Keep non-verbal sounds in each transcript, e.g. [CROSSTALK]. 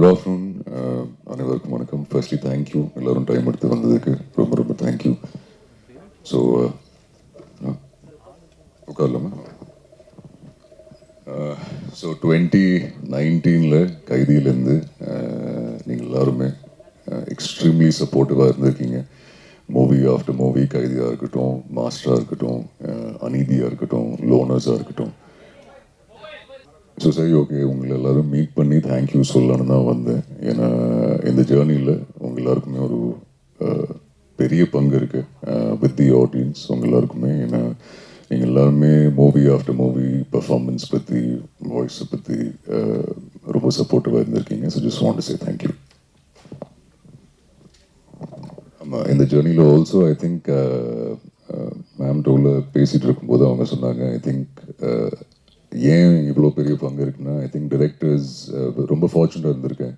Good afternoon uh, அனைவருக்கும் வணக்கம். Firstly thank you எல்லோரும் டைம் எடுத்து வந்ததுக்கு ரொம்ப ரொம்ப தேங்க்யூ ஸோ uh, உட்காரலாமா? ஸோ டுவெண்ட்டி நைன்டீனில் கைதியிலேருந்து நீங்கள் எல்லாருமே எக்ஸ்ட்ரீம்லி சப்போர்ட்டிவாக இருந்திருக்கீங்க. மூவி ஆஃப்டர் மூவி கைதியாக இருக்கட்டும் மாஸ்டராக இருக்கட்டும் அநீதியாக இருக்கட்டும் லோனர்ஸாக இருக்கட்டும். ஸோ சரி ஓகே உங்களை எல்லோரும் மீட் பண்ணி தேங்க்யூ சொல்லணும்னு தான் வந்தேன். ஏன்னா இந்த ஜேர்னியில் உங்க எல்லாருக்குமே ஒரு பெரிய பங்கு இருக்குது வித் தி ஆடியன்ஸ் உங்க எல்லாருக்குமே. ஏன்னா நீங்கள் எல்லாருமே மூவி ஆஃப்டர் மூவி பர்ஃபார்மன்ஸ் பற்றி வாய்ஸை பற்றி ரொம்ப சப்போர்ட்டிவாக இருந்திருக்கீங்க. So just want say thank you ஆமாம் இந்த ஜேர்னியில் ஆல்சோ ஐ திங்க் மேம் டோவில் பேசிகிட்டு இருக்கும்போது அவங்க சொன்னாங்க ஐ திங்க் ஏன் இவ்வளோ பெரிய பங்கு இருக்குன்னா ஐ திங்க் டிரெக்டர்ஸ் ரொம்ப ஃபார்ச்சுனேட்டாக இருந்திருக்கேன்.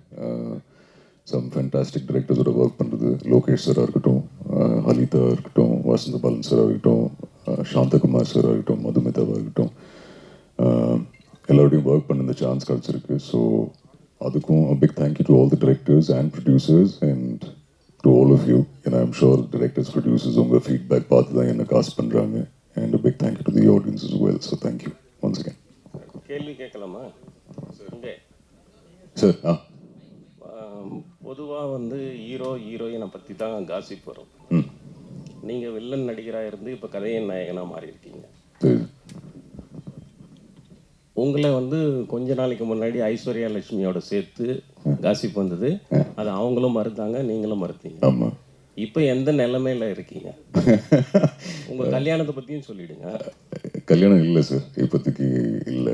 சம் ஃபேண்டாஸ்டிக் டிரெக்டர்ஸோட ஒர்க் பண்ணுறது லோகேஷ் சாராக இருக்கட்டும் ஹலிதா இருக்கட்டும் வசந்த பாலன் சாராக இருக்கட்டும் சாந்தகுமார் சாராக இருக்கட்டும் மதுமிதாவாக இருக்கட்டும். uh, எல்லாரோடையும் ஒர்க் பண்ண இந்த சான்ஸ் கிடச்சிருக்கு. ஸோ அதுக்கும் big thank you to all the directors and producers and to all of you ஏன்னா ஐம் ஷோர் டிரெக்டர்ஸ் ப்ரொடியூசர்ஸ் உங்கள் ஃபீட்பேக் பார்த்து தான் என்ன காசு பண்ணுறாங்க and big thank you to the audience is well so thank you ah. பொதுவாக வந்து hero ஹீரோயினை பற்றி தான் காசிப் வரும். நீங்கள் வில்லன் நடிகராக இருந்து இப்போ கதையின் நாயகனாக மாறி இருக்கீங்க சரி. உங்களை வந்து கொஞ்ச நாளைக்கு முன்னாடி ஐஸ்வர்யா லட்சுமியோட சேர்த்து காசிப் வந்தது. அது அவங்களும் மறுத்தாங்க நீங்களும் மறுத்தீங்க. இப்போ எந்த நிலைமையில இருக்கீங்க? [LAUGHS] உங்க கல்யாணத்தை பத்தியும் சொல்லிடுங்க. கல்யாணம் இல்லை சார் இப்போதைக்கு இல்லை.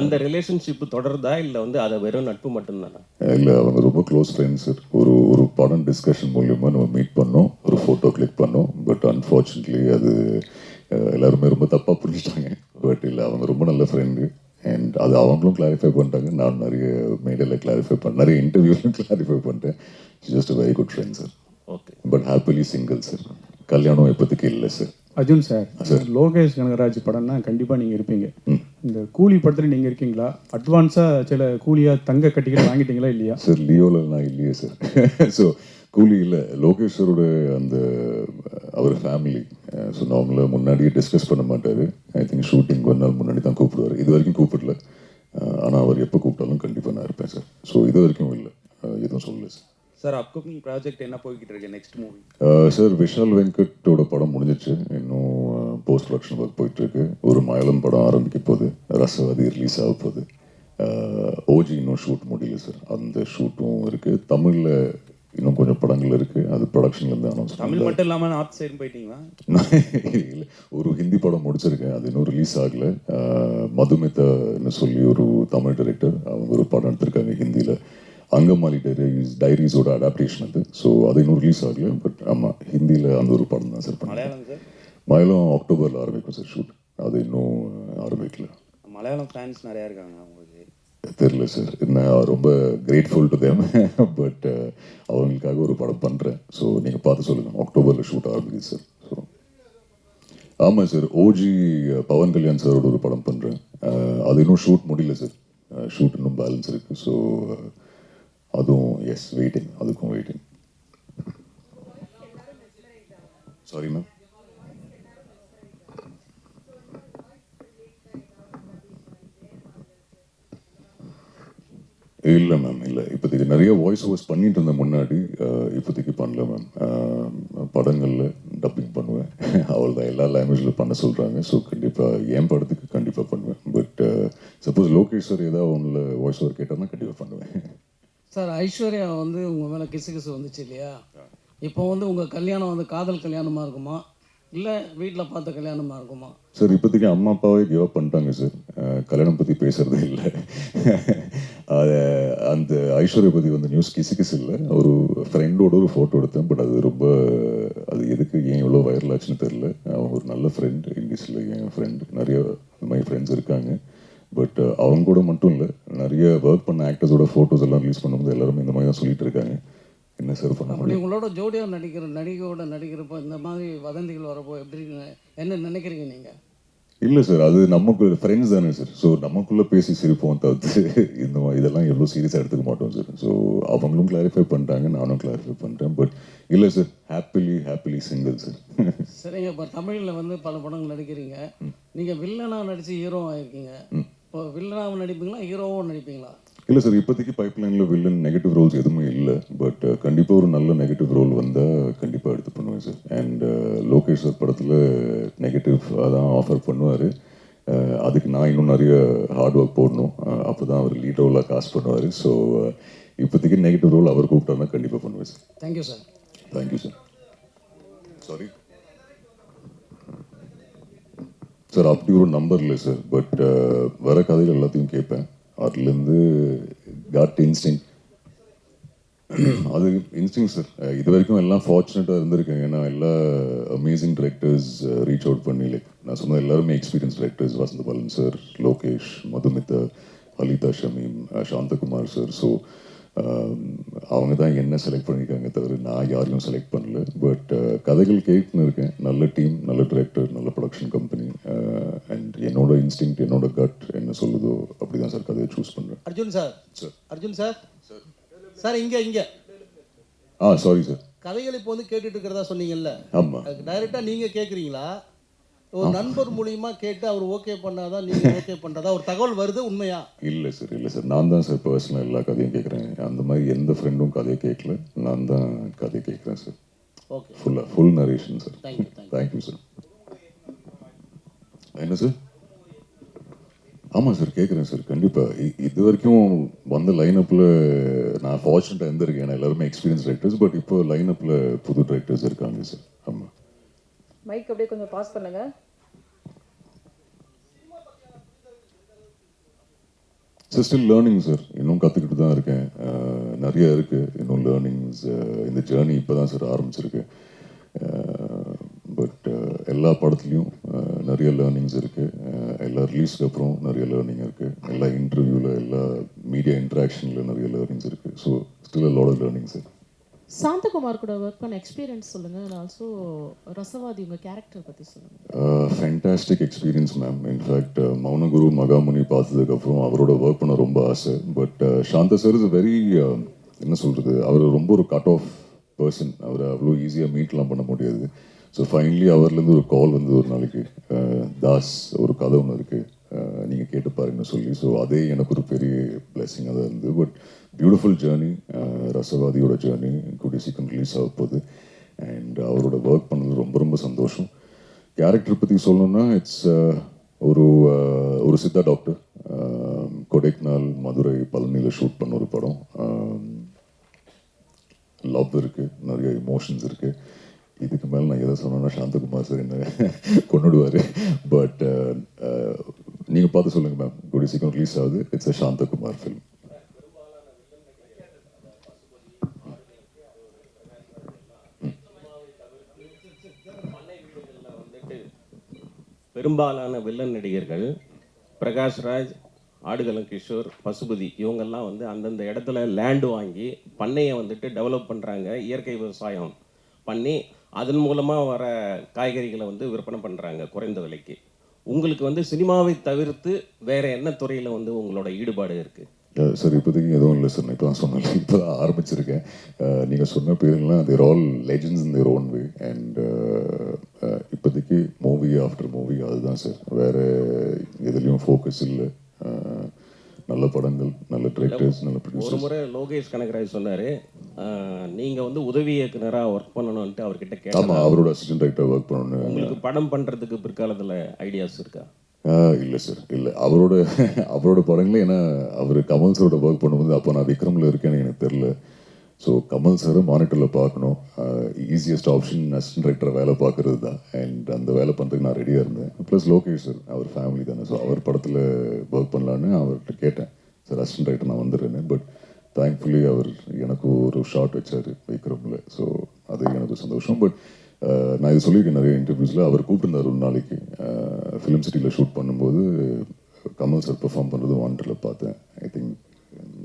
அந்த ரிலேஷன்ஷிப் தொடருதா இல்லை வந்து அதை வெறும் நட்பு மட்டும்தானா? இல்லை அவங்க ரொம்ப க்ளோஸ் ஃப்ரெண்ட்ஸ் சார் ஒரு ஒரு படம் டிஸ்கஷன் மூலியமாக நம்ம மீட் பண்ணோம். ஒரு ஃபோட்டோ கிளிக் பண்ணோம். பட் அன்ஃபார்ச்சுனேட்லி அது எல்லாருமே ரொம்ப தப்பாக புரிஞ்சிட்டாங்க. பட் இல்லை அவங்க ரொம்ப நல்ல ஃப்ரெண்டு அண்ட் அது அவங்களும் கிளாரிஃபை பண்ணிட்டாங்க. நான் நிறைய மேடையில் கிளாரிஃபை பண்ண நிறைய இன்டர்வியூலையும் கிளாரிஃபை பண்ணிட்டேன். Just very good friend sir okay but happily single sir கல்யாணம் இப்போதைக்கு இல்லை சார் அர்ஜுன் சார் லோகேஷ் கனகராஜ் படம்னா கண்டிப்பா நீங்க இருப்பீங்க. இந்த கூலி படத்துல நீங்க இருக்கீங்களா? அட்வான்ஸா சில கூலியா தங்க கட்டிகள் வாங்கிட்டீங்களா இல்லையா? சார் லியோவில் நான் இல்லையே சார். [LAUGHS] ஸோ கூலி இல்லை. லோகேஸ்வரோட அந்த அவர் ஃபேமிலி ஸோ நார்மலாக முன்னாடியே டிஸ்கஸ் பண்ண மாட்டார். ஐ திங்க் ஷூட்டிங் ஒரு நாள் முன்னாடி தான் கூப்பிடுவார். இது வரைக்கும் கூப்பிடல. ஆனால் அவர் எப்போ கூப்பிட்டாலும் கண்டிப்பாக நான் இருப்பேன் சார். ஸோ இது வரைக்கும் இல்லை. எதுவும் சொல்லல சார். சார் அப்கமிங் ப்ராஜெக்ட் என்ன போய்கிட்டு இருக்கு? நெக்ஸ்ட் மூவி சார் விஷால் வெங்கட்டோட படம் முடிஞ்சிச்சு இன்னும் போஸ்ட் ப்ரொடக்ஷன் ஒர்க் போயிட்டுருக்கு. ஒரு மயிலம் படம் ஆரம்பிக்க போகுது. ரசவாதி ரிலீஸ் ஆக போகுது. ஓஜி இன்னும் ஷூட் முடியல சார் அந்த ஷூட்டும் இருக்குது தமிழில் இன்னும் கொஞ்சம் படங்கள் இருக்குது அது ப்ரொடக்ஷன்லேருந்து அனௌன்ஸ் தமிழ் மட்டும் இல்லாம நார்த் சைடு போயிட்டீங்களா? [LAUGHS] இல்ல, ஒரு ஹிந்தி படம் முடிச்சிருக்கேன். அது இன்னும் ரிலீஸ் ஆகல. அஹ், மதுமிதான்னு சொல்லி ஒரு தமிழ் டைரக்டர் அவங்க ஒரு படம் எடுத்திருக்காங்க ஹிந்தியில். அங்கமாலி டைரிஸ் டைரிஸோட அடாப்டேஷன் அது. ஸோ அது இன்னும் ரிலீஸ் ஆகல. பட் ஆமாம் ஹிந்தியில் அந்த ஒரு படம் தான் சார் பண்ணேன் மலையாளம் அக்டோபரில் ஆரம்பிக்கும் சார் ஷூட் அது இன்னும் ஆரம்பிக்கல. மலையாளம் ஃபேன்ஸ் நிறையா இருக்காங்க உங்களுக்கு தெரில சார் நான் ரொம்ப கிரேட்ஃபுல் டு தேம் பட் அவங்களுக்காக ஒரு படம் பண்ணுறேன் ஸோ நீங்கள் பார்த்து சொல்லுங்கள் அக்டோபரில் ஷூட் ஆரம்பிக்குது சார் ஸோ ஆமாம் சார் ஓஜி பவன் கல்யாண் சாரோட ஒரு படம் பண்ணுறேன் அது இன்னும் ஷூட் முடியல சார் ஷூட் இன்னும் பேலன்ஸ் இருக்குது ஸோ அதுவும் எஸ் வெயிட்டிங் அதுக்கும் வெயிட்டிங் சாரி மேம் இல்லை மேம் இல்லை. இப்போதைக்கு நிறைய வாய்ஸ் ஓவர்ஸ் பண்ணிட்டு இருந்தேன் முன்னாடி இப்போதைக்கு பண்ணல மேம் படங்களில் டப்பிங் பண்ணுவேன். அவள் தான் எல்லா லாங்குவேஜில் பண்ண சொல்கிறாங்க ஸோ கண்டிப்பாக என் படத்துக்கு கண்டிப்பாக பண்ணுவேன். பட் சப்போஸ் லோகேஷ் சார் ஏதாவது ஒன்றில் வாய்ஸ் ஓவர் கேட்டார்னா கண்டிப்பாக பண்ணுவேன். சார் ஐஸ்வர்யா வந்து உங்கள் மேலே கிசு கிசு வந்துச்சு இல்லையா? இப்போ வந்து உங்கள் கல்யாணம் வந்து காதல் கல்யாணமாக இருக்குமா? இல்லை வீட்டில் பார்த்த கல்யாணமாக இருக்குமா? சார் இப்போதைக்கு அம்மா அப்பாவே கிவ் அப் பண்ணிட்டாங்க சார் கல்யாணம் பற்றி பேசுறதே இல்லை. அந்த ஐஸ்வர்யபதி பற்றி வந்த நியூஸ் கிசு கிசு இல்லை ஒரு ஃப்ரெண்டோட ஒரு ஃபோட்டோ எடுத்தேன். பட் அது ரொம்ப அது எதுக்கு ஏன் இவ்வளோ வைரல் ஆச்சுன்னு தெரில அவங்க ஒரு நல்ல ஃப்ரெண்ட் இங்கிலீஷில் என் ஃப்ரெண்டு நிறைய மை ஃப்ரெண்ட்ஸ் இருக்காங்க. பட் அவங்க கூட மட்டும் இல்லை நிறைய ஒர்க் பண்ண ஆக்டர்ஸோட ஃபோட்டோஸ் எல்லாம் ரிலீஸ் பண்ணும்போது எல்லாருமே இந்த மாதிரி தான் சொல்லிட்டு இருக்காங்க. என்ன சார் பண்ண முடியும்? உங்களோட ஜோடியாக நடிக்கிற நடிகையோட நடிக்கிறப்போ இந்த மாதிரி வதந்திகள் வரப்போ எப்படி என்ன நினைக்கிறீங்க நீங்கள் இல்லை சார் அது நமக்கு ஃப்ரெண்ட்ஸ் தானே சார். ஸோ நமக்குள்ளே பேசி சிரிப்போம் தவிர்த்து இந்த மாதிரி இதெல்லாம் எவ்வளோ சீரியஸாக எடுத்துக்க மாட்டோம் சார். ஸோ அவங்களும் கிளாரிஃபை பண்ணிட்டாங்க நானும் கிளாரிஃபை பண்ணுறேன் பட் இல்லை sir happily happily single sir. சரிங்க இப்போ தமிழில் வந்து பல படங்கள் நடிக்கிறீங்க. நீங்கள் வில்லனாக நடித்து ஹீரோ ஆயிருக்கீங்க. இப்போ வில்லனாகவும் நடிப்பீங்களா ஹீரோவும் நடிப்பீங்களா? இல்லை சார் இப்போதைக்கு பைப்லைனில் வில்லன் நெகட்டிவ் ரோல்ஸ் எதுவுமே இல்லை. பட் கண்டிப்பாக ஒரு நல்ல நெகட்டிவ் ரோல் வந்தால் கண்டிப்பாக எடுத்து பண்ணுவேன் சார் அண்ட் லோகேஷ் சார் படத்தில் நெகட்டிவ் தான் ஆஃபர் பண்ணுவார். அதுக்கு நான் இன்னும் நிறைய ஹார்ட் ஒர்க் போடணும். அப்போ தான் அவர் லீட் ரோலாக காசு பண்ணுவார். ஸோ இப்போதைக்கு நெகட்டிவ் ரோல் அவர் கூப்பிட்டாருன்னா கண்டிப்பாக பண்ணுவேன் sir thank you sir thank you sir sorry sir அப்படி ஒரு நம்பர் இல்லை சார் பட் வர கதைகள் எல்லாத்தையும் கேட்பேன். அதுலேருந்து காட் இன்ஸ்டிங் அது இன்ஸ்டிங் சார் இது வரைக்கும் எல்லாம் ஃபார்ச்சுனேட்டாக இருந்திருக்கேன். ஏன்னா எல்லா அமேசிங் டிரெக்டர்ஸ் ரீச் அவுட் பண்ணி லைக் நான் சொன்ன எல்லாருமே experience directors Vasantha Balan sir Lokesh Madhumita Halitha Shameem Santhakumar sir so um, அவங்க தான் என்ன செலக்ட் பண்ணியிருக்காங்க தவிர நான் யாரையும் செலக்ட் பண்ணல. பட் uh, கதைகள் கேட்டுன்னு இருக்கேன். நல்ல டீம் நல்ல டிரெக்டர் நல்ல ப்ரொடக்ஷன் கம்பெனி அண்ட் என்னோட இன்ஸ்டிங் என்னோட கட் என்ன சொல்லுதோ அப்படி தான் சார் கதையை சூஸ் பண்ணுறேன் Arjun sir. Sir. Arjun sir. Sir இங்க இங்க. ஆ சாரி சார். கதைகள் இப்போ வந்து கேட்டுட்டு இருக்கிறதா சொன்னீங்கல்ல? ஆமாம் அதுக்கு டைரக்டா நீங்க கேக்குறீங்களா? ஒரு நண்பர் மூலியமா கேட்டு அவர் ஓகே பண்ணாதான் நீங்க ஓகே பண்றதா? ஒரு தகவல் வருது உண்மையா? இல்லை சார் இல்லை சார். நான் தான் சார் பர்சனலாக எல்லா கதையும் கேட்குறேன் அந்த மாதிரி எந்த ஃப்ரெண்டும் கதையை கேட்கல நான் தான் கதையை கேட்குறேன் சார். ஓகே ஃபுல்லாக full narration sir thank you thank you sir என்ன சார்? ஆமாம் சார் கேட்குறேன் சார் கண்டிப்பாக இது வரைக்கும் வந்த லைனப்பில் நான் ஃபார்ச்சுனேட்டாக இருந்திருக்கேன். ஏன்னா எல்லாருமே எக்ஸ்பீரியன்ஸ் டைரக்டர்ஸ் பட் இப்போ லைனப்பில் புது டைரக்டர்ஸ் இருக்காங்க சார் ஆமாம் மைக் அப்படியே கொஞ்சம் பாஸ் பண்ணுங்க. சார் ஸ்டில் லேர்னிங் சார் இன்னும் கற்றுக்கிட்டு தான் இருக்கேன். நிறைய இருக்குது இன்னும் லேர்னிங்ஸ் இந்த ஜேர்னி இப்போ தான் சார் ஆரம்பிச்சிருக்கு. பட் எல்லா படத்துலையும் நிறைய லேர்னிங்ஸ் இருக்குது எல்லா ரிலீஸ்க்கு அப்புறம் நிறைய லேர்னிங் இருக்குது எல்லா இன்டர்வியூவில் எல்லா மீடியா இன்ட்ராக்ஷனில் நிறைய லேர்னிங்ஸ் இருக்குது so still a lot of learning sir Santhakumar கூட ஒர்க் பண்ண எக்ஸ்பீரியன்ஸ் சொல்லுங்க. அண்ட் ஆல்சோ ரசவாதி உங்க கேரக்டர் பத்தி சொல்லுங்க. Fantastic experience ma'am in fact Mounaguru Magamuni பார்த்ததுக்கப்புறம் அவரோட ஒர்க் பண்ண ரொம்ப ஆசை. But Santha sir is very என்ன சொல்கிறது அவர் ரொம்ப ஒரு கட் ஆஃப் பர்சன் அவரை அவ்வளோ ஈஸியாக மீட்லாம் பண்ண முடியாது. ஸோ ஃபைனலி அவர்லேருந்து ஒரு கால் வந்து ஒரு நாளைக்கு. தாஸ் ஒரு கதை ஒன்று இருக்குது நீங்கள் கேட்டு பாருங்கன்னு சொல்லி. ஸோ அதே எனக்கு ஒரு பெரிய பிளெஸிங்காக தான் இருந்தது. பட் பியூட்டிஃபுல் ஜேர்னி ரசவாதியோட ஜேர்னி கூடிய சீக்கிரம் ரிலீஸ் ஆக போகுது. அண்ட் அவரோட ஒர்க் பண்ணது ரொம்ப ரொம்ப சந்தோஷம். கேரக்டர் பற்றி சொல்லணும்னா இட்ஸ் ஒரு ஒரு சித்தா டாக்டர் கொடைக்கானல் மதுரை பழனியில் ஷூட் பண்ண ஒரு படம். லவ் இருக்குது நிறைய இமோஷன்ஸ் இருக்குது இதுக்கு மேலே நான் எதை சொன்னேன்னா சாந்தகுமார் சார் என்ன கொண்டுடுவார் பட் uh, uh, நீங்கள் பார்த்து சொல்லுங்கள் மேம் கூடிய சீக்கிரம் ரிலீஸ் ஆகுது. இட்ஸ் அ சாந்தகுமார் ஃபிலிம் பெரும்பாலான வில்லன் நடிகர்கள் பிரகாஷ்ராஜ் ஆடுகளம் கிஷோர் பசுபதி இவங்கெல்லாம் வந்து அந்தந்த இடத்துல லேண்டு வாங்கி பண்ணையை வந்துட்டு டெவலப் பண்ணுறாங்க இயற்கை விவசாயம் பண்ணி அதன் மூலமாக வர காய்கறிகளை வந்து விற்பனை பண்ணுறாங்க குறைந்த விலைக்கு. உங்களுக்கு வந்து சினிமாவை தவிர்த்து வேற என்ன துறையில் வந்து உங்களோட ஈடுபாடு இருக்குது சார் இப்போதைக்கு எதுவும் இல்லை சார் இப்போ தான் சொன்னேன். [LAUGHS] இப்போ தான் ஆரம்பிச்சிருக்கேன். நீங்கள் சொன்ன பேருங்களாம் there all legends in their own way and இப்போதைக்கு மூவி ஆஃப்டர் மூவி அதுதான் சார் வேறு எதுலேயும் ஃபோக்கஸ் இல்லை. நல்ல படங்கள் நல்ல டிரெக்டர்ஸ் நல்ல ஒரு ப்ரொடியூசர்ஸ் முறை லோகேஷ் கனகராஜ் சொன்னார் நீங்கள் வந்து உதவி இயக்குனராக ஒர்க் பண்ணணும்ன்ட்டு அவர்கிட்ட கேட்டாங்க அவரோட அசிஸ்டன்ட் டைரக்டர் ஒர்க் பண்ணணும் உங்களுக்கு படம் பண்ணுறதுக்கு பிற்காலத்தில் ஐடியாஸ் இருக்கா? இல்லை சார் இல்லை. அவரோட அவரோட படங்களே ஏன்னா அவர் கமல் சாரோட ஒர்க் பண்ணும்போது அப்போ நான் விக்ரமில் இருக்கேன்னு எனக்கு தெரில ஸோ கமல் சாரை மானிட்டரில் பார்க்கணும். ஈஸியஸ்ட் ஆப்ஷன் அசிஸ்டன்ட் டைரக்டரை வேலை பார்க்கறது தான். அண்ட் அந்த வேலை பண்ணுறதுக்கு நான் ரெடியாக இருந்தேன். ப்ளஸ் லோகேஷ் சார் அவர் ஃபேமிலி தானே. ஸோ அவர் படத்தில் ஒர்க் பண்ணலான்னு அவர்கிட்ட கேட்டேன். சார் அசிஸ்டன்ட் டைரக்டர் நான் வந்துடுறேன்னு. பட் தேங்க்ஃபுல்லி அவர் எனக்கு ஒரு ஷார்ட் வச்சார் விக்ரமில் ஸோ அது எனக்கு சந்தோஷம். பட் uh, நான் இது சொல்லியிருக்கேன் நிறைய இன்டர்வியூஸில் அவர் கூப்பிட்டுருந்தார் ஒரு நாளைக்கு. ஃபிலிம் சிட்டியில் ஷூட் பண்ணும்போது கமல் சார் பெர்ஃபார்ம் பண்ணுறது வாண்டரில் பார்த்தேன். I think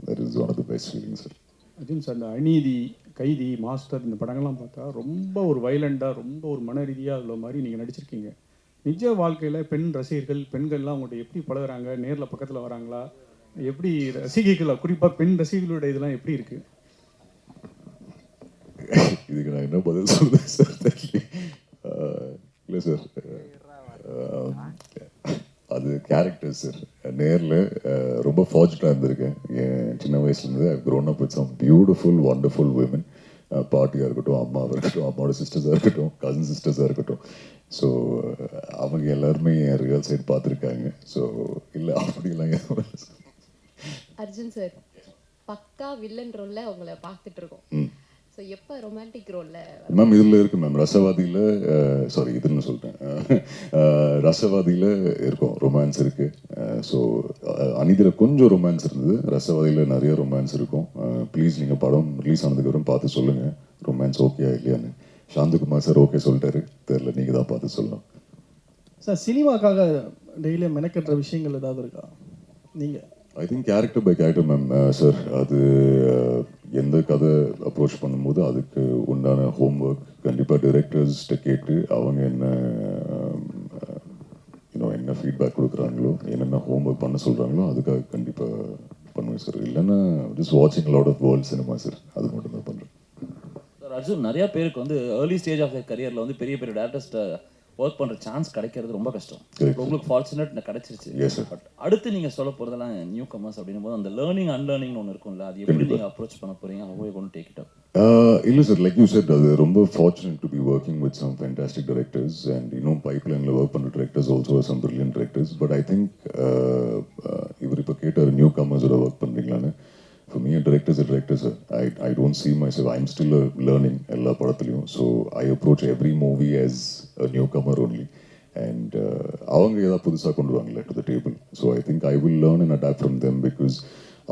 that is one of the best feeling sir Arjun sir இந்த அநீதி கைதி மாஸ்டர் இந்த படங்கள்லாம் பார்த்தா ரொம்ப ஒரு வைலண்டாக ரொம்ப ஒரு மன ரீதியாக உள்ள மாதிரி நீங்கள் நடிச்சிருக்கீங்க. நிஜ வாழ்க்கையில் பெண் ரசிகர்கள் பெண்கள்லாம் அவங்கள்ட்ட எப்படி பழகுறாங்க? நேரில் பக்கத்தில் வராங்களா? எப்படி ரசிகைகள் குறிப்பாக பெண் ரசிகர்களோட இதெல்லாம் எப்படி இருக்குது இதுக்கு நான் என்ன பதில் சொல்றேன் சார்? இல்லை சார். அது கேரக்டர் சார். நேரில் ரொம்ப ஃபார்ச்சுனாக இருந்திருக்கேன். என் சின்ன வயசுலேருந்து grown up with some beautiful wonderful woman பாட்டியாக இருக்கட்டும் அம்மாவாக இருக்கட்டும் அம்மாவோட சிஸ்டர்ஸாக இருக்கட்டும் கசின் சிஸ்டர்ஸாக இருக்கட்டும். ஸோ அவங்க எல்லாருமே என் ரியல் சைட் பார்த்துருக்காங்க. ஸோ இல்லை அப்படிலாம் எதுவும் அர்ஜுன் சார் பக்கா வில்லன் ரோல்ல உங்களை பார்த்துட்டு இருக்கோம். ம். ஸோ எப்போ ரொமான்டிக் ரோல்ல மேம் இதில் இருக்கு மேம் ரசவாதியில் சாரி இதுன்னு சொல்லிட்டேன் ரசவாதியில் இருக்கும் ரொமான்ஸ் இருக்கு. ஸோ அநீதியில் கொஞ்சம் ரொமான்ஸ் இருந்தது. ரசவாதியில் நிறைய ரொமான்ஸ் இருக்கும். ப்ளீஸ் நீங்கள் படம் ரிலீஸ் ஆனதுக்கப்புறம் பார்த்து சொல்லுங்கள் ரொமான்ஸ் ஓகேயா இல்லையான்னு. சாந்தகுமார் சார் ஓகே சொல்லிட்டாரு. தெரில நீங்கள் தான் பார்த்து சொல்லணும். சார் சினிமாக்காக டெய்லியும் மெனக்கட்டுற விஷயங்கள் ஏதாவது இருக்கா? நீங்கள் I think character by character ma'am sir அது uh, எந்த கதை அப்ரோச் பண்ணும்போது அதுக்கு உண்டான ஹோம்ஒர்க் கண்டிப்பாக டிரெக்டர்ஸ்கிட்ட கேட்டு அவங்க என்ன um, uh, இன்னும் என்ன ஃபீட்பேக் கொடுக்குறாங்களோ என்னென்ன ஹோம்ஒர்க் பண்ண சொல்கிறாங்களோ அதுக்காக கண்டிப்பாக பண்ணுவேன் சார் இல்லைன்னா ஜஸ்ட் வாட்சிங் lot of world cinema sir அது மட்டும் தான் பண்ணுறேன் சார் அர்ஜுன் நிறையா பேருக்கு வந்து ஏர்லி ஸ்டேஜ் ஆஃப் கரியரில் வந்து பெரிய பெரிய டேரக்டர்ஸ்ட்டை ஒர்க் பண்ணுற சான்ஸ் கிடைக்கிறது ரொம்ப கஷ்டம். உங்களுக்கு ஃபார்ச்சுனேட் கிடைச்சிருச்சு. பட் அடுத்து நீங்கள் சொல்ல போகிறதெல்லாம் நியூ கமர்ஸ் அப்படின்னும் போது அந்த லேர்னிங் அன்லேர்னிங்னு ஒன்று இருக்கும்ல அது எப்படி நீங்கள் அப்ரோச் பண்ண போகிறீங்க அவங்க கொண்டு டேக் இட் இல்லை சார் லைக் யூ செட் அது ரொம்ப fortunate to be working with some fantastic directors and இன்னும் பைப்லைனில் ஒர்க் பண்ணுற directors also some brilliant directors. But I think இவர் இப்போ கேட்டார் நியூ கமர்ஸோட ஒர்க் பண்ணுறீங்களான்னு for me a director is a director sir. I, I don't see myself I'm still a learning எல்லா படத்துலையும். So I approach every movie as newcomer only and uh, அவங்க ஏதாவது புதுசாக கொண்டு வருவாங்களே to the table so I think I will learn and adapt from them because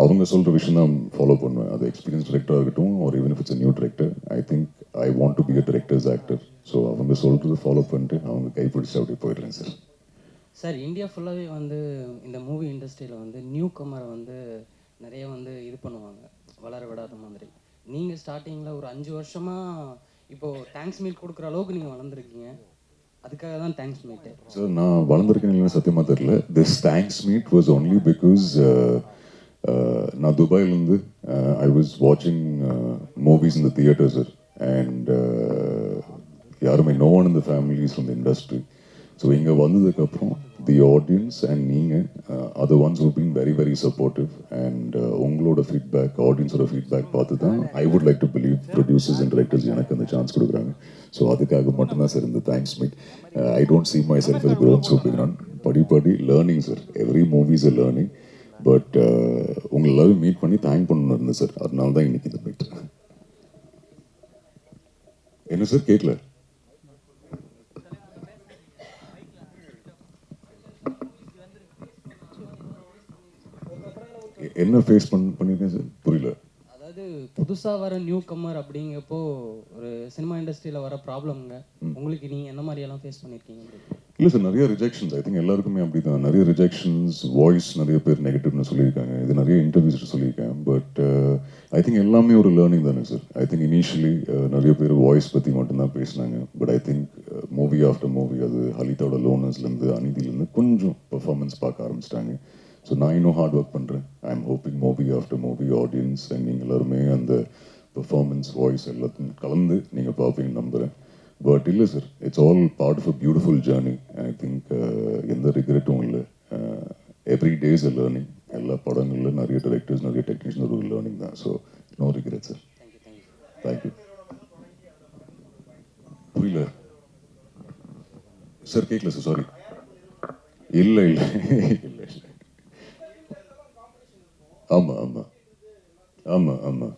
அவங்க சொல்கிற விஷயம் தான் ஃபாலோ பண்ணுவேன். அது எக்ஸ்பீரியன்ஸ் டிரெக்டராக இருக்கட்டும் ஒரு even if it's new director I think I want to be a director's actor so அவங்க சொல்கிறது ஃபாலோ பண்ணிட்டு அவங்க கைப்பிடிச்சு அப்படியே போயிடுறேன் சார் சார் இந்தியா ஃபுல்லாகவே வந்து இந்த மூவி இண்டஸ்ட்ரியில் வந்து நியூ கமரை வந்து நிறைய வந்து இது பண்ணுவாங்க. வளர விடாத மாதிரி. நீங்கள் ஸ்டார்டிங்கில் ஒரு அஞ்சு வருஷமாக இப்போது தேங்க்ஸ் மீல் கொடுக்குற அளவுக்கு நீங்கள் வளர்ந்துருக்கீங்க. அதுக்காக தான் தேங்க்ஸ் மீட் சார் நான் வளர்ந்துருக்கேன் இல்லைன்னு சத்தியமாக தெரியல this thanks meet was only because நான் துபாயிலேருந்து ஐ வாஸ் வாட்சிங் மூவிஸ் இந்த தியேட்டர் சார் அண்ட் யாருமே நோ ஒன் இந்த ஃபேமிலிஸ் ஃப்ரம் இண்டஸ்ட்ரி ஸோ இங்கே வந்ததுக்கப்புறம் தி ஆடியன்ஸ் அண்ட் நீங்கள் அது ones who been very very supportive and உங்களோட ஃபீட்பேக் ஆடியன்ஸோட ஃபீட்பேக் பார்த்து தான் I would like to believe producers and directors எனக்கு அந்த சான்ஸ் கொடுக்குறாங்க. ஸோ அதுக்காக மட்டும்தான் சார் இந்த thanks meet I don't see my self growth so big நான் படி படி learning sir every movies a learning but உங்களை எல்லாரும் மீட் பண்ணி தேங்க் பண்ணணும் இருந்தேன் சார் அதனால தான் இன்னைக்கு இந்த மீட் என்ன சார் கேட்கல? என்ன ஃபேஸ் பண்ண பண்ணியிருக்கேன் சார் புரியல. அதாவது புதுசாக வர நியூ கம்மர் அப்படிங்கப்போ ஒரு சினிமா இண்டஸ்ட்ரியில் வர ப்ராப்ளம்ங்க உங்களுக்கு நீங்கள் என்ன மாதிரியெல்லாம் ஃபேஸ் பண்ணியிருக்கீங்க இல்லை சார் நிறைய ரிஜெக்ஷன்ஸ் ஐ திங்க் எல்லாருக்குமே அப்படி தான் நிறைய ரிஜெக்ஷன்ஸ் வாய்ஸ் நிறைய பேர் நெகட்டிவ்னு சொல்லியிருக்காங்க. இது நிறைய இன்டர்வியூஸ் சொல்லியிருக்கேன். பட் ஐ திங்க் எல்லாமே ஒரு லேர்னிங் தானே சார் ஐ திங்க் இனிஷியலி நிறைய பேர் வாய்ஸ் பற்றி மட்டும்தான் பேசினாங்க. But I think movie after movie அது ஹலிதாவோட லோனர்ஸ்லேருந்து அநீதியிலேருந்து கொஞ்சம் பெர்ஃபார்மன்ஸ் பார்க்க ஆரம்பிச்சிட்டாங்க. ஸோ நான் இன்னும் ஹார்ட் ஒர்க் பண்ணுறேன் I am hoping movie after movie audience and நீங்கள் எல்லாருமே அந்த பெர்ஃபார்மன்ஸ் வாய்ஸ் எல்லாத்தையும் கலந்து நீங்கள் பார்ப்பீங்கன்னு நம்புகிறேன் பட் இல்லை sir it's all part of a beautiful journey I think எந்த ரிக்ரெட்டும் இல்லை. எவ்ரி டேஸ் அ லேர்னிங் எல்லா படங்களில் நிறைய டிரெக்டர்ஸ் நிறைய டெக்னீஷியன் ஒரு லேர்னிங் தான். So no regret sir thank you புரியல? சார் கேட்கல சார் சாரி இல்லை இல்லை. [LAUGHS] இல்லை இல்லை. ஆமாம் ஆமாம் ஆமாம் ஆமாம்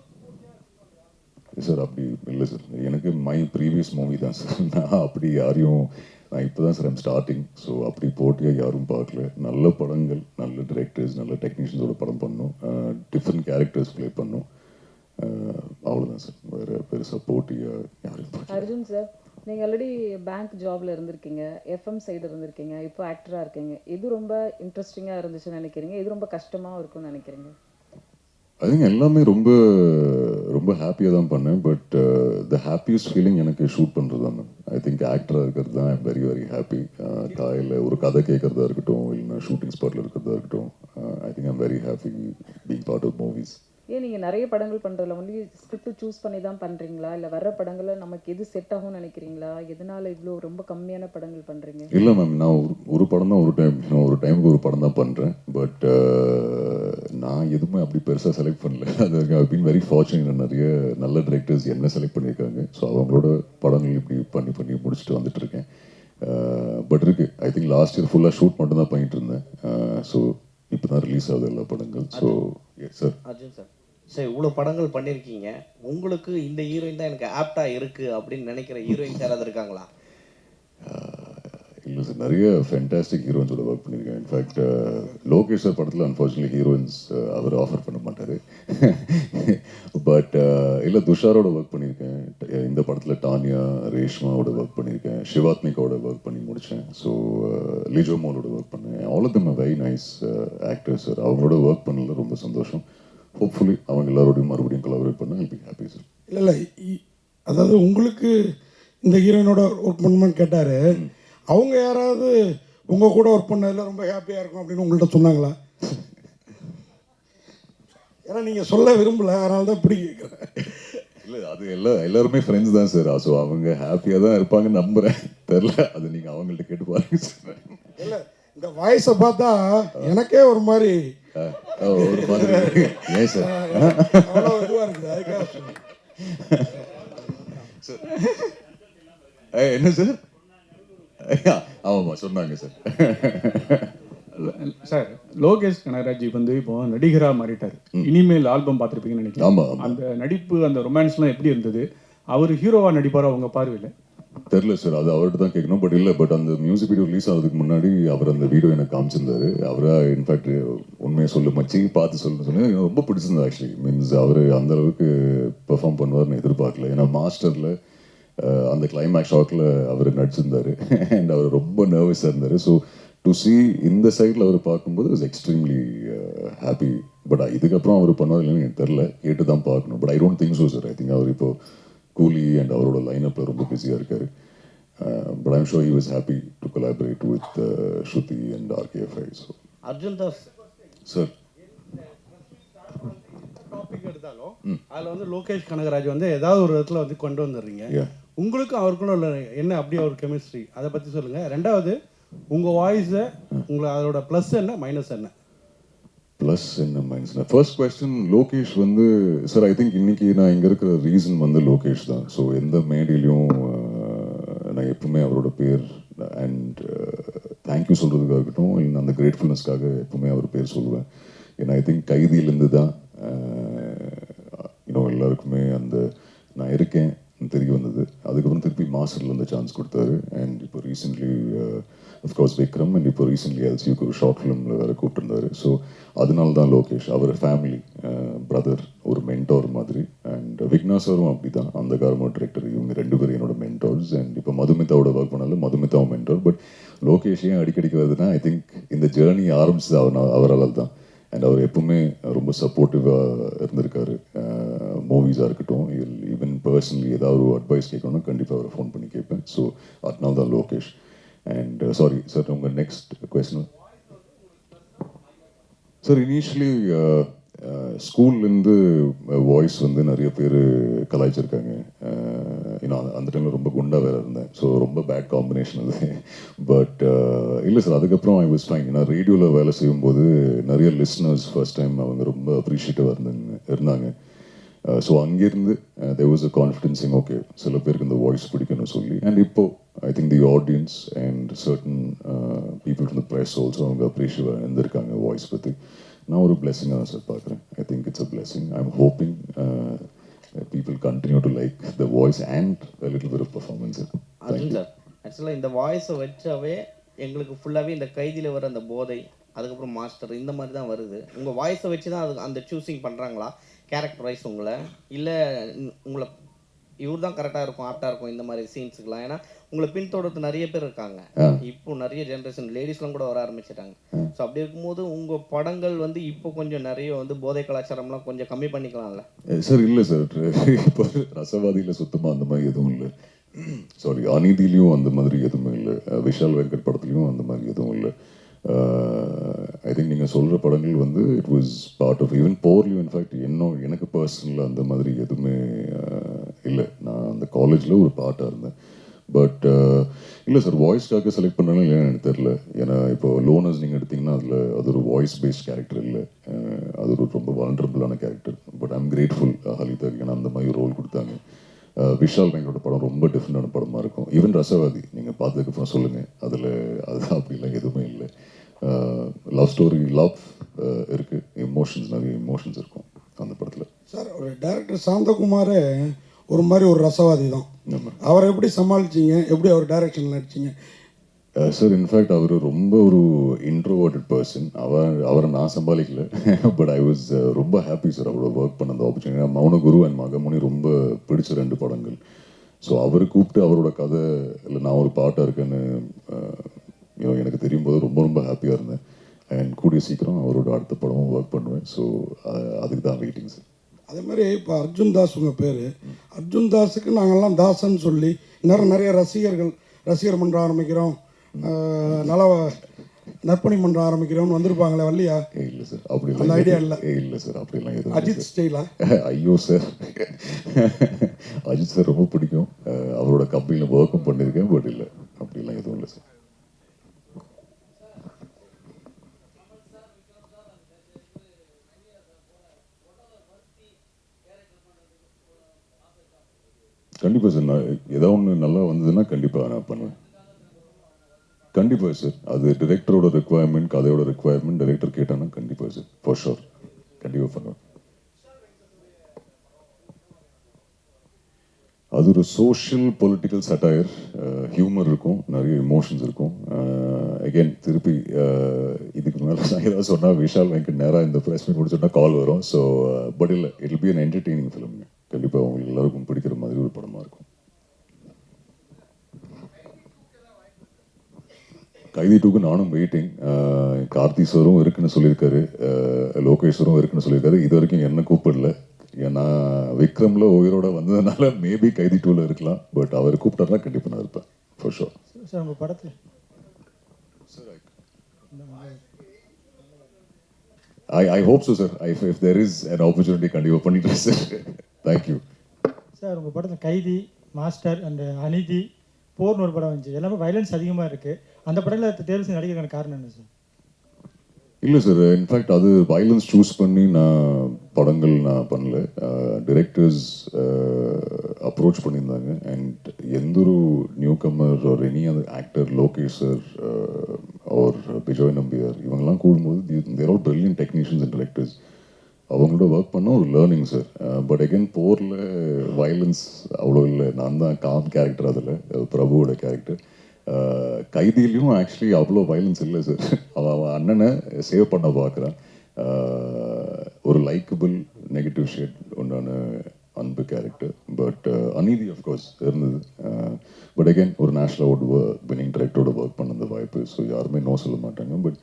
சார் அப்படி இல்லை சார் எனக்கு மை ப்ரீவியஸ் மூவி தான் சார் [LAUGHS] நான் அப்படி யாரையும் நான் இப்போ தான் சார் ஐம் ஸ்டார்டிங் ஸோ அப்படி போட்டியாக யாரும் பார்க்கல. நல்ல படங்கள் நல்ல டிரெக்டர்ஸ் நல்ல டெக்னீஷியன்ஸோட படம் பண்ணோம். டிஃப்ரெண்ட் கேரக்டர்ஸ் ப்ளே பண்ணோம். அவ்வளோதான் சார் வேறு பெருசாக போட்டியாக யாரும் பார்க்கல. அர்ஜுன் சார் நீங்கள் ஆல்ரெடி பேங்க் ஜாப்ல இருந்திருக்கீங்க எஃப்எம் சைடு இருந்திருக்கீங்க இப்போ ஆக்டராக இருக்கீங்க. இது ரொம்ப இன்ட்ரெஸ்டிங்காக இருந்துச்சுன்னு நினைக்கிறீங்க? இது ரொம்ப கஷ்டமாக இருக்கும்னு நினைக்கிறீங்க? ஐ திங்க் எல்லாமே ரொம்ப ரொம்ப ஹாப்பியாக தான் பண்ணேன் பட் த ஹாப்பியஸ்ட் ஃபீலிங் எனக்கு ஷூட் பண்ணுறது தான் மேம். ஐ திங்க் ஆக்டராக இருக்கிறது தான் ஐம் வெரி வெரி ஹாப்பி காலையில் ஒரு கதை கேட்குறதா இருக்கட்டும் இல்லைன்னா ஷூட்டிங் ஸ்பாட்டில் இருக்கிறதா இருக்கட்டும் I think I'm very happy being part of movies ஏன் நீங்கள் நிறைய படங்கள் பண்ணுறதுல ஒன்லி ஸ்கிரிப்ட் சூஸ் பண்ணி தான் பண்ணுறீங்களா இல்லை வர்ற படங்களை நமக்கு எது செட் ஆகும்னு நினைக்கிறீங்களா? எதனால இவ்வளோ ரொம்ப கம்மியான படங்கள் பண்ணுறீங்க இல்லை மேம் நான் ஒரு ஒரு படம் தான் ஒரு டைம் நான் ஒரு டைமுக்கு ஒரு படம் தான் பண்ணுறேன் பட் நான் எதுவுமே அப்படி பெருசாக செலக்ட் பண்ணல. [LAUGHS] அது பீன் வெரி ஃபார்ச்சுனேட் நிறைய நல்ல டிரெக்டர்ஸ் என்ன செலக்ட் பண்ணியிருக்காங்க. ஸோ அவங்களோட படங்கள் இப்படி பண்ணி பண்ணி முடிச்சுட்டு வந்துட்டு இருக்கேன். பட் இருக்கு. ஐ திங்க் லாஸ்ட் இயர் ஃபுல்லாக ஷூட் மட்டும் தான் பண்ணிட்டு இருந்தேன். ஸோ இப்போ தான் ரிலீஸ் ஆகுது எல்லா படங்கள். So yes sir Arjun sir sir இவ்வளோ படங்கள் பண்ணியிருக்கீங்க உங்களுக்கு இந்த ஹீரோயின் தான் எனக்கு ஆப்டாக இருக்குது அப்படின்னு நினைக்கிற ஹீரோயின்ஸ் யாராவது இருக்காங்களா? இல்லை சார் நிறைய ஃபென்டாஸ்டிக் ஹீரோயின்ஸோட ஒர்க் பண்ணியிருக்கேன் இன்ஃபேக்ட் லோகேஷ் சார் படத்தில் அன்ஃபார்ச்சுனேட்லி ஹீரோயின்ஸ் அவர் ஆஃபர் பண்ண மாட்டார். பட் [LAUGHS] இல்லை துஷாரோட ஒர்க் பண்ணியிருக்கேன் இந்த படத்தில் டானியா ரேஷ்மாவோட ஒர்க் பண்ணியிருக்கேன் சிவாத்மிகாவோட ஒர்க் பண்ணி முடித்தேன் ஸோ லிஜோமோலோட ஒர்க் பண்ணேன். All of them very nice actors sir அவங்களோட ஒர்க் பண்ணல ரொம்ப சந்தோஷம். ஹோப்ஃபுல்லி அவங்க எல்லாரோடையும் மறுபடியும் கொலாபரேட் பண்ண பி ஹாப்பி சார் இல்லை இல்லை அதாவது உங்களுக்கு இந்த ஹீரோயினோட ஒர்க் பண்ணணும்னு கேட்டார். அவங்க யாராவது உங்கள் கூட ஒர்க் பண்ணதில் ரொம்ப ஹாப்பியாக இருக்கும் அப்படின்னு உங்கள்கிட்ட சொன்னாங்களா? ஏன்னா நீங்கள் சொல்ல விரும்பல அதனால தான் இப்படி கேட்குறேன் இல்லை அது எல்லா எல்லாருமே ஃப்ரெண்ட்ஸ் தான் சார் ஸோ அவங்க ஹாப்பியாக தான் இருப்பாங்கன்னு நம்புகிறேன் தெரில அது நீங்கள் அவங்கள்ட்ட கேட்டு பாருங்க சார் இல்லை இந்த வாய்ஸை பார்த்தா எனக்கே ஒரு மாதிரி ஒரு மாதிரி ஏன் சார் அவ்வளோ இதுவாக இருக்குது அதுக்காக சொன்னேன் ஏய், என்ன சார் ஆமாம்மா சொன்னாங்க சார் சார் லோகேஷ் கனகராஜ் வந்து இப்போ நடிகரா மாறிட்டார். இனிமேல் ஆல்பம் பார்த்துருப்பீங்கன்னு நினைக்கிறேன். அந்த நடிப்பு அந்த ரொமான்ஸ்லாம் எப்படி இருந்தது? அவர் ஹீரோவா நடிப்பாரா உங்க பார்வையில்? தெரில சார் அது அவர்கிட்ட தான் கேட்கணும். பட் இல்லை பட் அந்த மியூசிக் வீடியோ ரிலீஸ் ஆகிறதுக்கு முன்னாடி அவர் அந்த வீடியோ எனக்கு காமிச்சிருந்தாரு. அவராக இன்ஃபேக்ட் உண்மையை சொல்லு மச்சி பார்த்து சொல்லுன்னு சொன்னேன் எனக்கு ரொம்ப பிடிச்சிருந்தது ஆக்சுவலி மீன்ஸ் அவர் அந்த அளவுக்கு பெர்ஃபார்ம் பண்ணுவார்னு எதிர்பார்க்கல. ஏன்னா மாஸ்டரில் அந்த கிளைமேக்ஸ் ஷாக்கில் அவர் நடிச்சிருந்தாரு. [LAUGHS] அண்ட் அவர் ரொம்ப நர்வஸாக இருந்தார். ஸோ டு சி இந்த சைடில் அவர் பார்க்கும்போது இஸ் எக்ஸ்ட்ரீம்லி ஹாப்பி பட் இதுக்கப்புறம் அவர் பண்ணுவார் இல்லைன்னு எனக்கு தெரில கேட்டு தான் பார்க்கணும். But I don't think so sir I think அவர் இப்போ கூலி அண்ட் அவரோட லைனப்பில் ரொம்ப பிஸியாக இருக்காரு. But I'm sure he was happy to collaborate with Shruti and RKFI so Arjun Das sir topic எடுத்தாலும் அதில் வந்து லோகேஷ் கனகராஜ் வந்து ஏதாவது ஒரு இடத்துல வந்து கொண்டு வந்துடுறீங்க. உங்களுக்கும் அவருக்கும் உள்ள என்ன அப்படியே ஒரு கெமிஸ்ட்ரி அதை பற்றி சொல்லுங்கள் ரெண்டாவது உங்கள் வாய்ஸை உங்களை அதோட ப்ளஸ் என்ன மைனஸ் என்ன? ப்ளஸ் என்ன மைண்ட்ஸில் ஃபர்ஸ்ட் கொஸ்டின் லோகேஷ் வந்து சார் ஐ திங்க் இன்னைக்கு நான் இங்கே இருக்கிற ரீசன் வந்து லோகேஷ் தான். ஸோ எந்த மேடையிலையும் நான் எப்பவுமே அவரோட பேர் அண்ட் தேங்க்யூ சொல்கிறதுக்காக இருக்கட்டும் இல்லை அந்த கிரேட்ஃபுல்னஸ்க்காக எப்பவுமே அவர் பேர் சொல்லுவேன். ஏன்னா ஐ திங்க் கைதியிலேருந்து தான் இன்னும் எல்லாருக்குமே அந்த நான் இருக்கேன் தெரிய வந்தது. அதுக்கப்புறம் திருப்பி மாஸ்டரில் அந்த சான்ஸ் கொடுத்தாரு. அண்ட் இப்போ recently of course Vikram and இப்போ ரீசெண்ட்லி எல்சிக்கு ஒரு ஷார்ட் ஃபிலிமில் வேறு கூப்பிட்டுருந்தாரு. ஸோ அதனால தான் லோகேஷ் அவர் ஃபேமிலி பிரதர் ஒரு மென்டோர் மாதிரி. அண்ட் விக்னா சாரும் அப்படி தான் அந்த கார்மெண்ட் டிரெக்டர் இவங்க ரெண்டு பேரும் என்னோட மென்டோர்ஸ் அண்ட் இப்போ மதுமிதாவோட ஒர்க் பண்ணாலும் மதுமிதாவும் மென்டோர் பட் லோகேஷ் ஏன் அடிக்கடிக்கு வருதுன்னா ஐ திங்க் இந்த ஜேர்னி ஆரம்பிச்சது அவர் அவரால் தான். அண்ட் அவர் எப்பவுமே ரொம்ப சப்போர்ட்டிவாக இருந்திருக்காரு. Uh, மூவிஸாக இருக்கட்டும் ஈவன் பர்சனலி ஏதாவது ஒரு அட்வைஸ் கேட்கணும்னா கண்டிப்பாக அவரை ஃபோன் பண்ணி கேட்பேன். ஸோ அதனால தான் லோகேஷ். அண்ட் சாரி சார் உங்கள் நெக்ஸ்ட் கொஸ்டின் சார் இனிஷியலி ஸ்கூல்லேருந்து வாய்ஸ் வந்து நிறைய பேர் கலாய்ச்சிருக்காங்க. Uh, ஏன்னா அந்த டைமில் ரொம்ப குண்டாக வேறு இருந்தேன். ஸோ ரொம்ப பேட் காம்பினேஷன் அது. பட் இல்லை சார் அதுக்கப்புறம் ஐ வாஸ் ஃபைன் ஏன்னா ரேடியோவில் வேலை செய்யும்போது நிறைய லிஸ்னர்ஸ் ஃபர்ஸ்ட் டைம் அவங்க ரொம்ப அப்ரிஷியேட்டிவாக இருந்தாங்க இருந்தாங்க. ஸோ அங்கேருந்து தேர் வாஸ் அ கான்ஃபிடென்சிங் ஓகே சில பேருக்கு இந்த வாய்ஸ் பிடிக்கும்னு சொல்லி. அண்ட் இப்போ I think the audience and certain people from the press also அவங்க அப்ரிஷியேட் இருந்திருக்காங்க வாய்ஸ் பற்றி நான் ஒரு பிளெஸிங்காக தான் சார் பார்க்குறேன். I think it's a blessing I am hoping people continue to like the voice and little bit of performance ஆக்சுவலாக இந்த வாய்ஸை வச்சாவே எங்களுக்கு ஃபுல்லாகவே இந்த கைதியில் வர அந்த போதை அதுக்கப்புறம் மாஸ்டர் இந்த மாதிரி தான் வருது. உங்கள் வாய்ஸை வச்சு தான் அது அந்த சூஸிங் பண்ணுறாங்களா கேரக்டர் வைஸ் உங்களை? இல்லை உங்களை இவர் தான் கரெக்டாக இருக்கும் ஆப்டாக இருக்கும் இந்த மாதிரி சீன்ஸுக்கெலாம் ஏன்னா உங்களை பின்தொடர்ந்து நிறைய பேர் இருக்காங்க. இப்போ நிறைய ஜென்ரேஷன் லேடிஸ்லாம் கூட வர ஆரம்பிச்சிட்டாங்க. ஸோ அப்படி இருக்கும்போது உங்கள் படங்கள் வந்து இப்போ கொஞ்சம் நிறைய வந்து போதை கலாச்சாரம்லாம் கொஞ்சம் கம்மி பண்ணிக்கலாம்ல? சார் இல்லை சார். இப்போ ரசவாதியில் சுத்தமாக அந்த மாதிரி எதுவும் இல்லை. சாரி அநீதியிலையும் அந்த மாதிரி எதுவுமே இல்லை. விஷால் வெங்கட் படத்துலையும் அந்த மாதிரி எதுவும் இல்லை. ஐ திங்க் நீங்கள் சொல்கிற படங்கள் வந்து it was part of even போர்லியும் in fact இன்னும் எனக்கு பர்சனலாக அந்த மாதிரி எதுவுமே இல்லை. நான் அந்த காலேஜில் ஒரு பார்ட்டாக இருந்தேன். பட் இல்லை சார் வாய்ஸ்க்காக செலக்ட் பண்ணாலும் இல்லைன்னு எனக்கு தெரில ஏன்னா இப்போ லோனர்ஸ் நீங்கள் எடுத்தீங்கன்னா அதில் அது ஒரு வாய்ஸ் பேஸ்ட் கேரக்டர் இல்லை அது ஒரு ரொம்ப வல்னரபுளான கேரக்டர் பட் ஐம் கிரேட்ஃபுல் ஹலிதாக்கு ஏன்னா அந்த மாதிரி ரோல் கொடுத்தாங்க. விஷால் வெங்கடோட படம் ரொம்ப டிஃப்ரெண்டான படமாக இருக்கும். ஈவன் ரசவாதி நீங்கள் பார்த்ததுக்கப்புறம் சொல்லுங்கள் அதில் அது அப்படிலாம் எதுவுமே இல்லை. லவ் ஸ்டோரி லவ் இருக்குது எமோஷன்ஸ் நிறைய எமோஷன்ஸ் இருக்கும் அந்த படத்தில். சார் டைரக்டர் சாந்தகுமாரே ஒரு மாதிரி ஒரு ரசவாதி தான். அவரை எப்படி சமாளிச்சீங்க? எப்படி அவர் டைரக்ஷனில் நடிச்சீங்க? சார் இன்ஃபேக்ட் அவர் ரொம்ப ஒரு இன்ட்ரோவர்டட் பர்சன் அவர் அவரை நான் சமாளிக்கல. பட் ஐ வாஸ் ரொம்ப ஹாப்பி சார் அவரோட ஒர்க் பண்ண அந்த ஆப்பர்ச்சுனிட்டி மௌனகுரு அண்ட் மகமுனி ரொம்ப பிடிச்ச ரெண்டு படங்கள். ஸோ அவர் கூப்பிட்டு அவரோட கதை இல்லை நான் ஒரு பாட்டாக இருக்கேன்னு எனக்கு தெரியும் போது ரொம்ப ரொம்ப ஹாப்பியாக சீக்கிரம் அவரோட அடுத்த படமும் ஒர்க் பண்ணுவேன். ஸோ அதுக்கு தான் வெயிட்டிங் சார் அதே மாதிரி இப்போ அர்ஜுன் தாஸ் உங்கள் பேர். அர்ஜுன் தாஸுக்கு நாங்கள்லாம் தாசன் சொல்லி இன்னும் நிறைய ரசிகர்கள் ரசிகர் மன்றம் ஆரம்பிக்கிறோம். நல நற்பணி மன்றம் ஆரம்பிக்கிறோம்னு வந்திருப்பாங்களே வரலையா இல்லை சார் அப்படி அந்த idea இல்ல. இல்லை சார் அப்படிலாம் எதுவும் அஜித் ஸ்டைலா? [LAUGHS] ஐயோ சார் [LAUGHS] அஜித் சார் ரொம்ப பிடிக்கும். அவரோட கம்பெனியில் ஒர்க்கும் பண்ணியிருக்கேன் பட் இல்லை. அப்படிலாம் எதுவும் இல்லை சார் கண்டிப்பாக சார் நான் ஏதோ ஒன்று நல்லா வந்ததுன்னா கண்டிப்பாக நான் பண்ணுவேன். கண்டிப்பாக சார் அது டிரெக்டரோட ரெக்குவயர்மெண்ட் கதையோட ரெக்குவயர்மெண்ட் டைரக்டர் கேட்டானா கண்டிப்பாக சார் ஃபார் ஷோர் கண்டிப்பாக பண்ணுவேன். அது ஒரு சோஷியல் பொலிட்டிக்கல் சட்டையர் ஹியூமர் இருக்கும் நிறைய இமோஷன்ஸ் இருக்கும். அகைன் திருப்பி இதுக்கு மேலே நான் ஏதாவது சொன்னால் விஷால் வெங்கட் நேராக இந்த ப்ரெஸ் மீட் முடிச்சோன்னா கால் வரும். ஸோ பட் இல்லை இட் பி அன் என்டர்டெய்னிங் ஃபிலிம்ங்க கண்டிப்பாக உங்களுக்கு எல்லாருக்கும் பிடிக்கிற மாதிரி ஒரு படமாக இருக்கும் கைதி டூக்கு நானும் வெயிட்டிங் கார்த்தி சாரும் இருக்குன்னு சொல்லியிருக்காரு. லோகேஷ் சாரும் இருக்குன்னு சொல்லியிருக்காரு. இது வரைக்கும் என்ன கூப்பிடல. ஏன்னா விக்ரம்ல உயிரோட வந்ததுனால மேபி கைதி டூல இருக்கலாம். பட் அவர் கூப்பிட்டாருன்னா கண்டிப்பாக நான் இருப்பேன். ஃபார் ஷோர் சார் உங்கள் படத்தில். I I hope so sir I if there is an opportunity கண்டிப்பாக பண்ணிட்டு சார் தேங்க்யூ சார் உங்கள் படத்தில் கைதி மாஸ்டர் அண்ட் அநீதி போர்னு ஒரு படம் வந்துச்சு. எல்லாமே வயலன்ஸ் அதிகமாக இருக்குது அந்த படத்தில் தேர்வு நடிக்கிறதுக்கான காரணம் என்ன சார் இல்லை சார் இன்ஃபேக்ட் அது வயலன்ஸ் சூஸ் பண்ணி நான் படங்கள் நான் பண்ணல. டிரெக்டர்ஸ் அப்ரோச் பண்ணியிருந்தாங்க. அண்ட் எந்த ஒரு நியூ கமர் ஒரு எனி அந்த ஆக்டர் லோகேஷ் சார் அவர் பிஜோய் நம்பியார் இவங்கெல்லாம் கூடும்போது there all brilliant technicians and directors அவங்களோட ஒர்க் பண்ண ஒரு லேர்னிங் சார் பட் அகைன் போரில் வயலன்ஸ் அவ்வளோ இல்லை. நான் தான் காம் கேரக்டர் அதில் பிரபுவோட கேரக்டர் கைதியிலையும் ஆக்சுவலி அவ்வளோ வயலன்ஸ் இல்லை சார் அவன் அவன் அண்ணனை சேவ் பண்ண பார்க்குறான். Uh, ஒரு லைக்கபிள் நெகட்டிவ் ஷேட் உண்டான அன்பு character but uh, Aneethi of course இருந்தது. Uh, பட் அகைன் ஒரு நேஷ்னல் அவார்டு வினிங் டைரக்டரோட ஒர்க் பண்ண அந்த வாய்ப்பு ஸோ யாருமே நோ சொல்ல மாட்டாங்க. பட்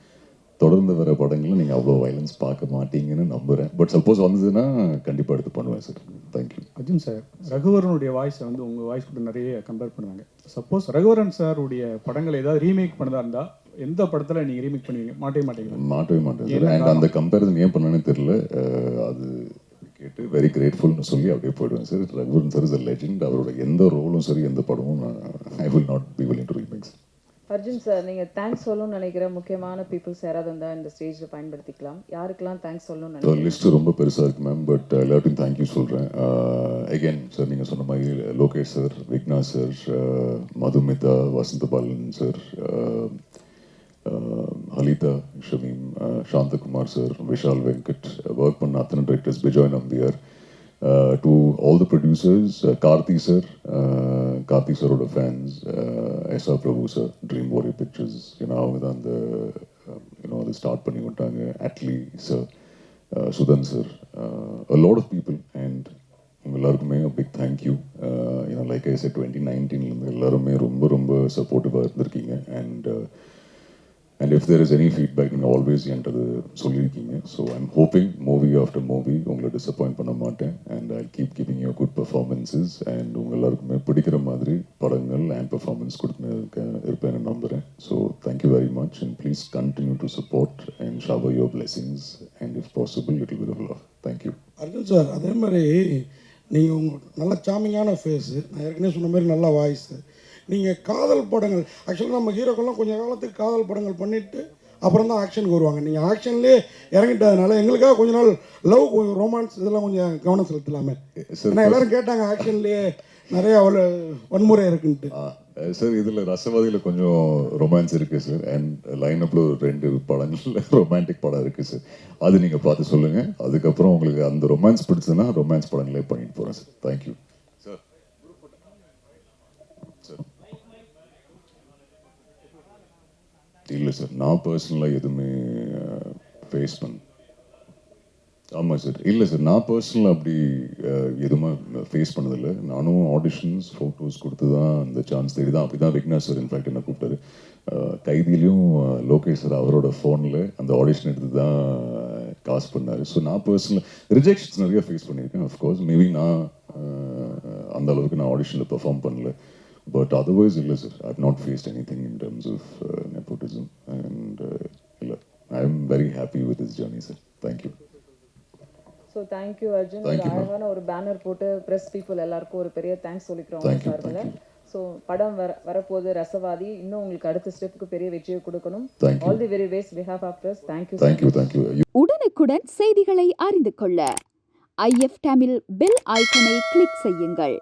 தொடர்ந்து வர படங்களில் நீங்கள் அவ்வளோ வயலன்ஸ் பார்க்க மாட்டீங்கன்னு நம்புகிறேன் பட் சப்போஸ் வந்ததுன்னா கண்டிப்பாக எடுத்து பண்ணுவேன் sir thank you Arjun sir ரகுவரனுடைய வாய்ஸை வந்து உங்கள் வாய்ஸ் கூட நிறைய கம்பேர் பண்ணுவாங்க. சப்போஸ் ரகுவரன் சாருடைய படங்களை ஏதாவது ரீமேக் பண்ணதா இருந்தால் எந்த படத்தில் நீங்கள் ரீமேக் பண்ணுவீங்க? மாட்டே மாட்டீங்களா? மாட்டவே மாட்டேன் சார் அண்ட் அந்த? கம்பேரிசன் ஏன் பண்ணேன்னு தெரியல. அது கேட்டு வெரி கிரேட்ஃபுல்னு சொல்லி அப்படியே போயிடுவேன் sir Raghuvaran sir is a legend அவரோட எந்த ரோலும் சரி எந்த படமும் I will not be willing to remakes Arjun sir நீங்கள் தேங்க்ஸ் சொல்லணும்னு நினைக்கிற முக்கியமான பீப்புள்ஸ் யாராவது இருந்தால் இந்த ஸ்டேஜில் பயன்படுத்திக்கலாம். யாருக்கெல்லாம் தேங்க்ஸ் சொல்லணும்னு நினைக்கிறீங்க? லிஸ்ட் ரொம்ப பெருசாக இருக்கு மேம் பட் எல்லாத்தையும் தேங்க்யூ சொல்கிறேன் அகைன் சார் நீங்கள் சொன்ன மாதிரி Lokesh sir Vigna sir Madhumitha Vasantha Balan sir Halitha Shameem Santhakumar sir Vishal Venkat work பண்ண அத்தனை directors Bejoy Nambiar to all the producers Karthi sir Karthi சாரோட fans S R Prabhu sir Dream Warrior Pictures ஏன்னா அவங்க தான் அந்த you know அதை start பண்ணி விட்டாங்க Atlee sir Sudhan sir a lot of people. And உங்க எல்லாருக்குமே பிக் தேங்க்யூ ஏன்னா லைக் ஐ செட் டுவெண்ட்டி நைன்டீன்லேருந்து எல்லாருமே ரொம்ப ரொம்ப சப்போர்ட்டிவாக இருந்திருக்கீங்க. And and if there is any feedback நீங்கள் ஆல்வேஸ் என்றது சொல்லியிருக்கீங்க. So I'm hoping movie after movie உங்களை டிசப்பாயிண்ட் பண்ண மாட்டேன். And I keep keeping you good performances and உங்கள் எல்லாருக்குமே பிடிக்கிற மாதிரி படங்கள் அண்ட் பெர்ஃபார்மன்ஸ் கொடுத்து இருப்பேன்னு நம்புகிறேன் so thank you very much and please continue to support and shower your blessings and if possible it will love thank you Arjun sir அதே மாதிரி நீங்கள் உங்கள் நல்ல சாமிங்கான ஃபேஸு நான் ஏற்கனவே சொன்ன மாதிரி நல்ல வாய்ஸு நீங்கள் காதல் படங்கள். ஆக்சுவலாக நம்ம ஹீரோக்கெல்லாம் கொஞ்சம் காலத்துக்கு காதல் படங்கள் பண்ணிவிட்டு அப்புறம் தான் ஆக்ஷனுக்கு வருவாங்க. நீங்கள் ஆக்ஷன்லேயே இறங்கிட்டதுனால எங்களுக்காக கொஞ்ச நாள் லவ் கொஞ்சம் ரொமான்ஸ் இதெல்லாம் கொஞ்சம் கவனம் செலுத்தலாமே. ஏன்னா எல்லாரும் கேட்டாங்க ஆக்ஷன்லேயே நிறைய அவ்வளோ வன்முறை இருக்குன்ட்டு. சார் இதில் ரசவாதியில் கொஞ்சம் ரொமான்ஸ் இருக்குது சார் அண்ட் லைனப்பில் ஒரு ரெண்டு படங்கள்ல [LAUGHS] ரொமான்டிக் படம் இருக்குது சார் அது நீங்கள் பார்த்து சொல்லுங்கள் அதுக்கப்புறம் உங்களுக்கு அந்த ரொமான்ஸ் பிடிச்சதுன்னா ரொமான்ஸ் படங்களே பண்ணிட்டு போகிறேன் சார் தேங்க்யூ சார் இல்லை சார் நான் பர்சனலாக எதுவுமே ஃபேஸ் பண்ண ஆமாம் சார் இல்லை சார் நான் பர்சனலாக அப்படி எதுவுமே ஃபேஸ் பண்ணதில்லை. நானும் ஆடிஷன்ஸ் ஃபோட்டோஸ் கொடுத்து தான் அந்த சான்ஸ் தேடி தான் அப்படி தான் விக்னேஷ் சார் இன்ஃபேக்ட் என்ன கூப்பிட்டாரு. அஹ், கைதிலையும் லோகேஷ் சார் அவரோட ஃபோனில் அந்த ஆடிஷன் எடுத்து தான் காசு பண்ணார். ஸோ நான் பர்சனலாக ரிஜெக்ஷன்ஸ் நிறைய ஃபேஸ் பண்ணியிருக்கேன். அஃப்கோர்ஸ் மேபி நான் அந்த அளவுக்கு நான் ஆடிஷனில் பெர்ஃபார்ம் பண்ணல. பட் அதர்வைஸ் இல்லை sir I not faced any thing in terms of nepotism and இல்லை I am very happy with this journey sir thank you so thank you Arjun ஒரு Thank you, ma'am. அழகான ஒரு banner போட்டு press people எல்லாருக்கும் ஒரு பெரிய thanks சொல்லிக்கிறோம் Thank you, சார்பில். thank ஸோ படம் வர வரப்போகுது ரசவாதி. இன்னும் உங்களுக்கு அடுத்த ஸ்டெப்புக்கு பெரிய வெற்றியை கொடுக்கணும். Thank you. All the very best behalf of press thank you thank you thank you உடனுக்குடன் செய்திகளை அறிந்து கொள்ள ஐஎஃப் தமிழ் பெல் ஐக்கனை கிளிக் செய்யுங்கள்.